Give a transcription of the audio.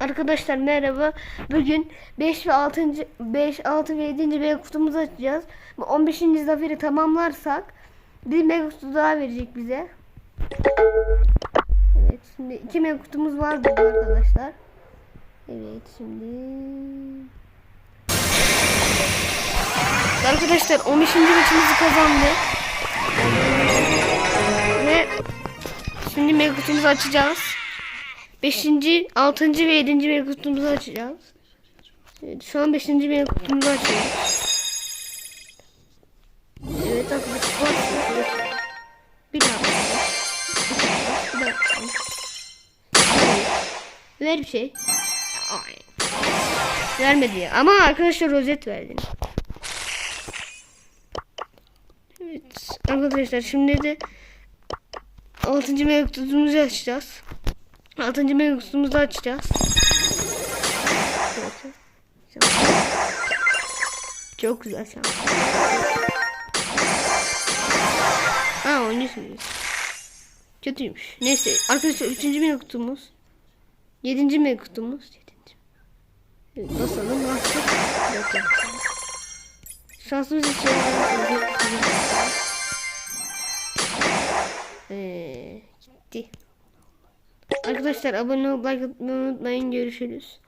Arkadaşlar merhaba. Bugün 5 ve 6. 5, 6 ve 7. mega kutumuzu açacağız. Bu 15. zaferi tamamlarsak bir mega kutu daha verecek bize. Evet şimdi 2 mega kutumuz var burada arkadaşlar. Evet şimdi Arkadaşlar 15. maçımızı kazandık. Ve şimdi mega kutumuzu açacağız. 5. 6. ve 7. mega kutumuzu açacağız. Evet, şu an 5. mega kutumuzu açıyoruz. Evet arkadaşlar. Bir daha. Bir daha. Ver bir şey. Ay. Vermedi ya. Ama arkadaşlar rozet verdi. Evet arkadaşlar şimdi de 6. mega kutumuzu açacağız. 6. mega kutumuzu açacağız. Çok güzel an. Ha oynuyorsunuz. Kötüymüş. Neyse arkadaşlar 3. mega kutumuz. 7. mega kutumuz. 7. Evet, basalım. Bakın. Şansımız için. Ee, gitti. Arkadaşlar abone atmayı unutmayın. Görüşürüz.